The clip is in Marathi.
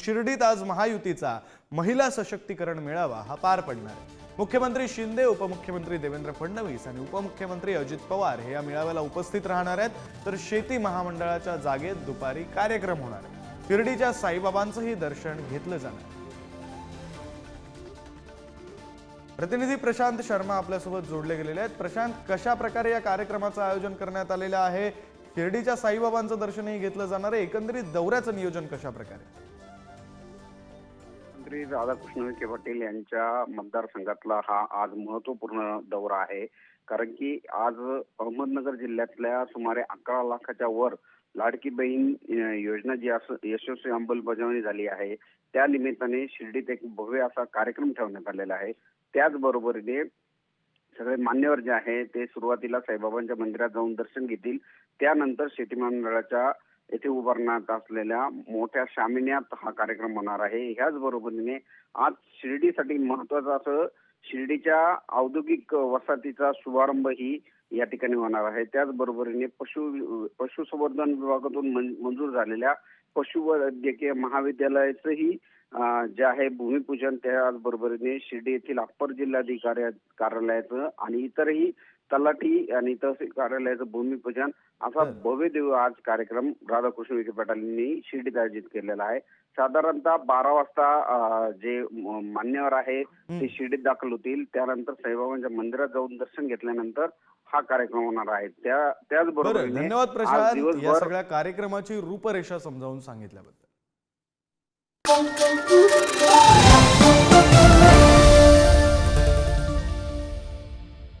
शिर्डीत आज महायुतीचा महिला सशक्तीकरण मेळावा हा पार पडणार. आहे मुख्यमंत्री शिंदे उपमुख्यमंत्री देवेंद्र फडणवीस आणि उपमुख्यमंत्री अजित पवार हे या मेळाव्याला उपस्थित राहणार आहेत. तर शेती महामंडळाच्या जागेत दुपारी कार्यक्रम होणार आहे. शिर्डीच्या साईबाबांचंही दर्शन घेतलं जाणार. प्रतिनिधी प्रशांत शर्मा आपल्यासोबत जोडले गेलेले आहेत. प्रशांत कशा प्रकारे या कार्यक्रमाचं आयोजन करण्यात आलेलं आहे? शिर्डीच्या साईबाबांचं दर्शनही घेतलं जाणार आहे. एकंदरीत दौऱ्याचं नियोजन कशा प्रकारे श्री राधाकृष्ण विखे पाटील यांच्या मतदारसंघातला हा आज महत्त्वपूर्ण दौरा आहे. कारण की आज अहमदनगर जिल्ह्यातल्या सुमारे अकरा लाखाच्या वर लाडकी बहीण योजना जी असं यशस्वी अंमलबजावणी झाली आहे त्या निमित्ताने शिर्डीत एक भव्य असा कार्यक्रम ठेवण्यात आलेला आहे. त्याचबरोबरीने सगळे मान्यवर जे आहे ते सुरुवातीला साईबाबांच्या मंदिरात जाऊन दर्शन घेतील. त्यानंतर शेती मंडळाच्या येथे उभारण्यात असलेल्या मोठ्या शामिन्यात हा कार्यक्रम होणार आहे. ह्याच बरोबरीने आज शिर्डीसाठी महत्वाचं असं शिर्डीच्या औद्योगिक वसाहतीचा शुभारंभही या ठिकाणी होणार आहे. त्याचबरोबरीने पशु पशुसंवर्धन विभागातून मंजूर झालेल्या पशुवैद्यकीय महाविद्यालयाचंही जे आहे भूमिपूजन त्याचबरोबरीने शिर्डी येथील अप्पर जिल्हाधिकारी कार्यालयाचं आणि इतरही तलाठी आणि तहसील कार्यालयाचं भूमिपूजन असा. भव्य दिव्य आज कार्यक्रम राधाकृष्ण विखे पाटील यांनी शिर्डीत आयोजित केलेला आहे. साधारणतः बारा वाजता जे मान्यवर आहे ते शिर्डीत दाखल होतील. त्यानंतर साईबाबांच्या मंदिरात जाऊन दर्शन घेतल्यानंतर हा कार्यक्रम होणार आहे. त्या बरं त्याचबरोबर धन्यवाद प्रशांत. या सगळ्या कार्यक्रमाची रूपरेषा समजावून सांगितल्याबद्दल.